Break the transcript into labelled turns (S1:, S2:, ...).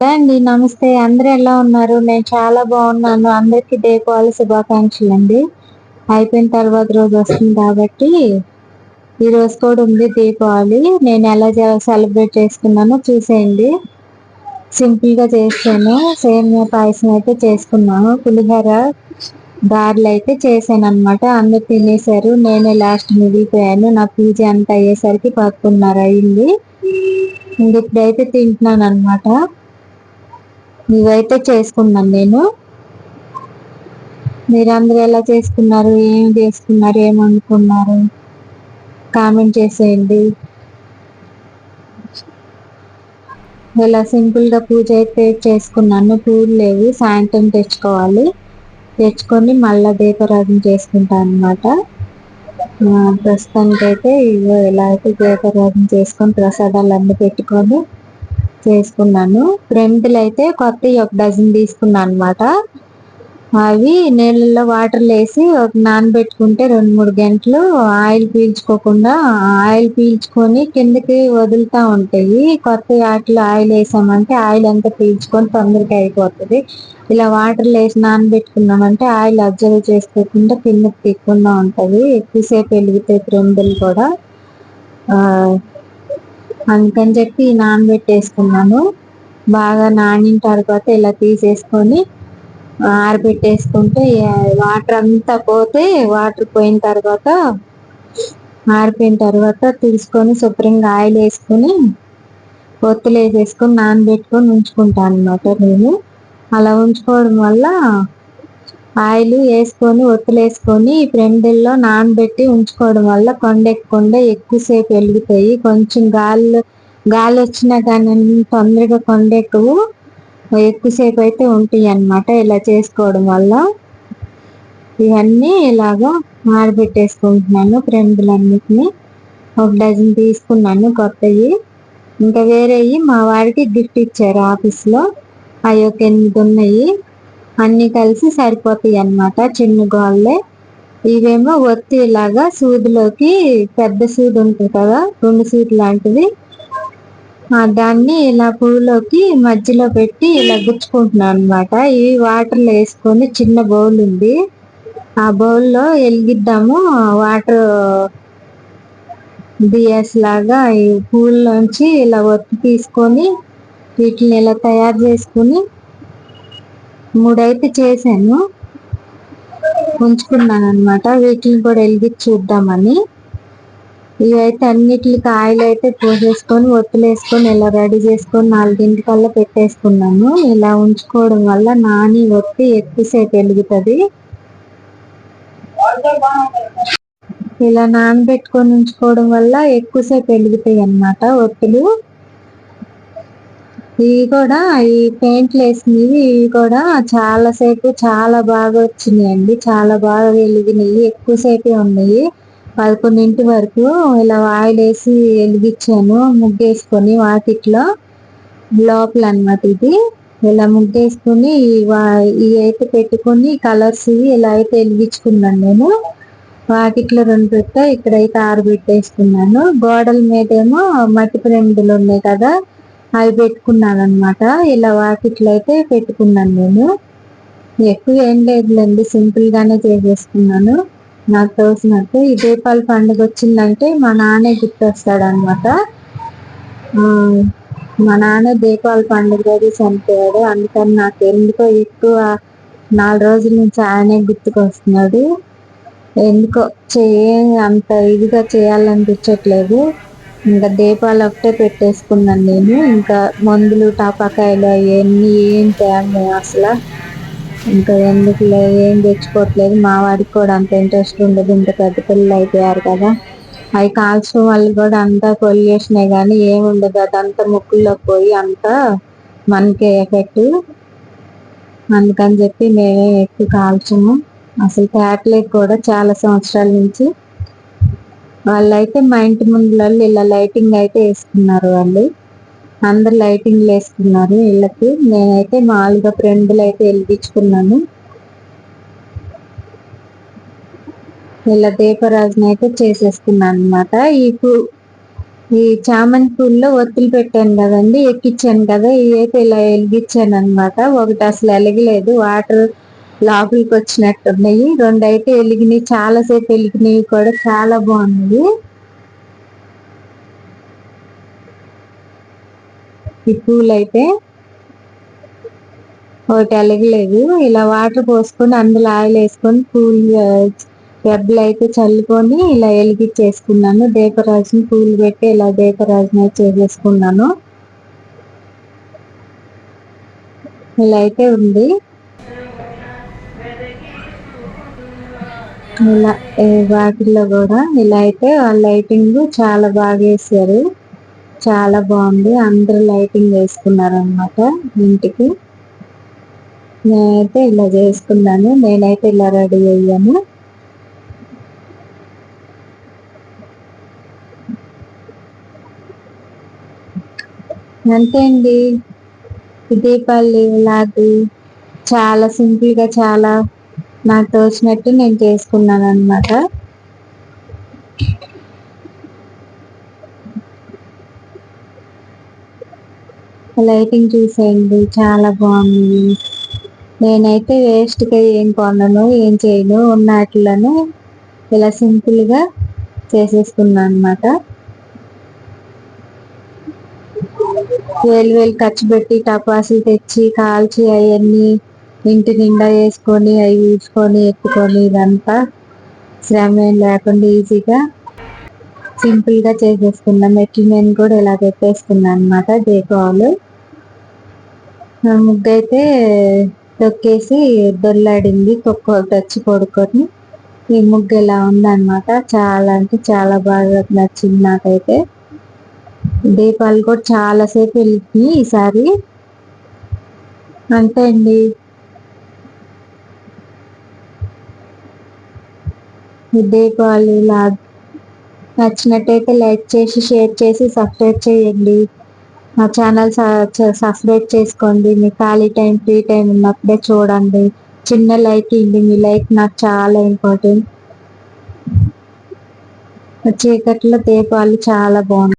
S1: అండి నమస్తే. అందరూ ఎలా ఉన్నారు? నేను చాలా బాగున్నాను. అందరికి దీపావళి శుభాకాంక్షలు అండి. అయిపోయిన తర్వాత రోజు వస్తుంది కాబట్టి ఈ రోజు కూడా ఉంది దీపావళి నేను ఎలా సెలబ్రేట్ చేసుకున్నానో చూసేయండి. సింపుల్గా చేస్తాను సేమియా పాయసం అయితే చేసుకున్నాను. పులిహోర గారెలు అయితే చేశాను అనమాట అందరు తినేశారు. నేనే లాస్ట్ మిగిలిపోయాను. నా పూజ అంతా అయ్యేసరికి పదకొండున్నర అయింది. ఇప్పుడైతే తింటున్నాను అనమాట ఇవైతే చేసుకున్నాను నేను. మీరందరూ ఎలా చేసుకున్నారు? ఏం చేసుకున్నారు? ఏమనుకున్నారు కామెంట్ చేసేయండి. ఇలా సింపుల్గా పూజ అయితే చేసుకున్నాను. పూలు లేవు. సాయంత్రం తెచ్చుకోవాలి. తెచ్చుకొని మళ్ళీ దీపారాధన చేసుకుంటాను అనమాట ప్రస్తుతానికి అయితే ఇవో ఇలా అయితే దీపారాధన చేసుకొని ప్రసాదాలు అన్నీ పెట్టుకొని చేసుకున్నాను. ఫ్రెండ్లు అయితే కొత్త ఒక డజన్ తీసుకున్నాను అనమాట అవి నీళ్ళల్లో వాటర్లు వేసి ఒక నానబెట్టుకుంటే రెండు మూడు గంటలు ఆయిల్ పీల్చుకోకుండా ఆయిల్ పీల్చుకొని కిందకి వదులుతూ ఉంటాయి. కొత్త వాటిలో ఆయిల్ వేసామంటే ఆయిల్ అంతా పీల్చుకొని తొందరగా అయిపోతుంది. ఇలా వాటర్లు వేసి నానబెట్టుకున్నామంటే ఆయిల్ అబ్జర్వ్ చేసుకోకుండా కిందకి తిక్కకుండా ఉంటుంది. ఎక్కువసేపు వెలుగుతాయి ఫ్రెండ్లు కూడా. అందుకని చెప్పి నానబెట్టేసుకున్నాను. బాగా నానిన తర్వాత ఇలా తీసేసుకొని ఆరబెట్టేసుకుంటే వాటర్ అంతా పోతే వాటర్ పోయిన తర్వాత ఆరిపోయిన తర్వాత తీసుకొని శుభ్రంగా ఆయిల్ వేసుకొని ఒత్తులు వేసేసుకొని నానబెట్టుకొని ఉంచుకుంటాను అనమాట నేను. అలా ఉంచుకోవడం వల్ల ఆయిల్ వేసుకొని ఒత్తులు వేసుకొని ఫ్రెండ్లో నానబెట్టి ఉంచుకోవడం వల్ల కొండెక్కకుండా ఎక్కువసేపు వెలుగుతాయి కొంచెం గాలి గాలి వచ్చినా కానీ తొందరగా కొండెక్కవు. ఎక్కువసేపు అయితే ఉంటాయి అన్నమాట ఇలా చేసుకోవడం వల్ల. ఇవన్నీ ఇలాగా మారబెట్టేసుకుంటున్నాను ఫ్రెండ్లన్నిటిని ఒక డజన్ తీసుకున్నాను కొత్తవి. ఇంకా వేరేవి మా వారికి గిఫ్ట్ ఇచ్చారు ఆఫీస్లో. అవి ఒక ఎనిమిది ఉన్నాయి. అన్ని కలిసి సరిపోతాయి అన్నమాట. చిన్న గోళ్ళే. ఇవేమో ఒత్తి ఇలాగా సూదిలోకి పెద్ద సూది ఉంటుంది కదా రెండు సూది లాంటిది. దాన్ని ఇలా పువ్వులోకి మధ్యలో పెట్టి ఇలా గుచ్చుకుంటున్నాను అనమాట ఇవి వాటర్లో వేసుకొని చిన్న బౌల్ ఉంది. ఆ బౌల్లో వెలిగిద్దాము. వాటర్ బియస్ లాగా ఈ పూల్లోంచి ఇలా ఒత్తి తీసుకొని వీటిని ఇలా తయారు చేసుకుని మూడైతే చేశాను. ఉంచుకున్నాను అనమాట వీటిని కూడా వెలిగించి చూద్దామని. ఇవైతే అన్నిటికి ఆయిల్ అయితే పోసేసుకొని ఒత్తులేసుకొని ఇలా రెడీ చేసుకొని నాలుగింటికల్లా పెట్టేసుకున్నాను. ఇలా ఉంచుకోవడం వల్ల నాని ఒత్తి ఎక్కువసేపు వెలుగుతుంది. ఇలా నానబెట్టుకొని ఉంచుకోవడం వల్ల ఎక్కువసేపు వెలుగుతాయి అన్నమాట ఒత్తులు. ఇవి కూడా ఈ పెయింట్లు వేసినవి ఇవి కూడా చాలాసేపు చాలా బాగా వచ్చినాయి అండి చాలా బాగా వెలిగినాయి. ఎక్కువసేపే ఉన్నాయి. పదకొండింటి వరకు ఇలా ఆయిల్ వేసి వెలిగించాను. ముగ్గేసుకొని వాటిట్లో లోపల అనమాట ఇది. ఇలా ముగ్గేసుకొని ఇవి అయితే పెట్టుకొని కలర్స్ ఇలా అయితే వెలిగించుకున్నాను నేను. వాటిట్లో రెండు పెట్ట. ఇక్కడైతే ఆరు పెట్టేసుకున్నాను. గోడల మీదేమో మట్టి ప్రేమిడులు ఉన్నాయి కదా. అవి పెట్టుకున్నాను అనమాట ఇలా వాకిట్లయితే పెట్టుకున్నాను నేను. ఎక్కువ ఏం లేదులేండి సింపుల్ గానే చేసేసుకున్నాను. నాకు తోసినట్టు ఈ దీపావళి పండుగ వచ్చిందంటే మా నాన్నే గుర్తొస్తాడు అనమాట మా నాన్న దీపావళి పండుగ రోజు చనిపోయాడు. అందుకని నాకు ఎందుకో ఎక్కువ నాలుగు రోజుల నుంచి ఆయనే గుర్తుకొస్తున్నాడు. ఎందుకో చేయ అంత ఇదిగా చేయాలనిపించట్లేదు. ఇంకా దీపాలు ఒకటే పెట్టేసుకున్నాను నేను. ఇంకా మందులు టాపాకాయలు అవన్నీ ఏం తేను అసలు. ఇంకా ఎందుకు ఏం తెచ్చుకోవట్లేదు. మా వాడికి కూడా అంత ఇంట్రెస్ట్ ఉండదు. ఇంత పెద్ద పిల్లలు అయిపోయారు కదా. అవి కాల్చడం వల్ల కూడా అంతా పొల్యూషనే కానీ ఏముండదు అదంతా ముక్కుల్లో పోయి అంతా మనకే ఎఫెక్ట్. అందుకని చెప్పి మేమే ఎక్కువ కాల్చము. అసలు తేటలేదు కూడా చాలా సంవత్సరాల నుంచి వాళ్ళైతే మా ఇంటి ముందు ఇలా లైటింగ్ అయితే వేసుకున్నారు వాళ్ళు. అందరు లైటింగ్లు వేసుకున్నారు ఇళ్ళకి నేనైతే మామూలుగా ఫ్రెండ్లు అయితే వెలిగించుకున్నాను. ఇలా దీపరాజుని అయితే చేసేసుకున్నాను అనమాట ఈ పూ ఈ చామంతి పూల్లో ఒత్తులు పెట్టాను కదండి ఎక్కించాను కదా ఇవైతే ఇలా వెలిగించాను అనమాట ఒకటి అసలు ఎలగలేదు వాటర్ లోపలికి వచ్చినట్టున్నాయి రెండు అయితే వెలిగినాయి చాలాసేపు వెలిగినాయి కూడా చాలా బాగున్నాయి. ఈ పూలు అయితే ఒకటి వెలగలేదు. ఇలా వాటర్ పోసుకొని అందులో ఆయిల్ వేసుకొని పూలు పెబ్బలు అయితే చల్లుకొని ఇలా వెలిగించేసుకున్నాను. దీపరాజుని పూలు పెట్టి ఇలా దీపరాజుని చేసేసుకున్నాను. ఇలా అయితే ఉంది. ఇలా వాటిల్లో కూడా ఇలా అయితే లైటింగ్ చాలా బాగా వేసారు. చాలా బాగుంది. అందరూ లైటింగ్ వేసుకున్నారు అనమాట ఇంటికి. నేనైతే ఇలా చేసుకున్నాను. నేనైతే ఇలా రెడీ అయ్యాను. అంతే అండి. దీపావళి లాగు చాలా సింపుల్గా చాలా నాకు తోచినట్టు నేను చేసుకున్నాను అనమాట లైటింగ్ చూసేయండి చాలా బాగుంది. నేనైతే వేస్ట్గా ఏం కొనను ఏం చేయను ఉన్న వాటిలోనే ఇలా సింపుల్గా చేసేసుకున్నాను అనమాట వేలు వేలు ఖర్చు పెట్టి టపాసులు తెచ్చి కాల్చి అవన్నీ ఇంటి నిండా వేసుకొని అవి ఊడ్చుకొని ఎత్తుకొని ఇదంతా శ్రమ ఏం లేకుండా ఈజీగా సింపుల్గా చేసేసుకున్నాం. మెట్లు నేను కూడా ఇలా పెట్టేసుకున్నాను అనమాట దీపావళి ముగ్గు అయితే తొక్కేసి దొల్లాడింది తొక్క వచ్చి పడుకొని. ఈ ముగ్గు ఇలా ఉందన్నమాట చాలా అంటే చాలా బాగా నచ్చింది నాకైతే. దీపాలు కూడా చాలాసేపు వెళ్తుంది ఈసారి. అంతే అండి. హెడేక్ వాళ్ళు లా నచ్చినట్టయితే లైక్ చేసి షేర్ చేసి సబ్స్క్రైబ్ చేయండి. మా ఛానల్ సబ్స్క్రైబ్ చేసుకోండి. మీ ఖాళీ టైం ఫ్రీ టైం ఉన్నప్పుడే చూడండి. చిన్న లైక్ ఇండి మీ లైక్ నాకు చాలా ఇంపార్టెంట్. చీకట్లో దీపాలు చాలా బాగుంటాయి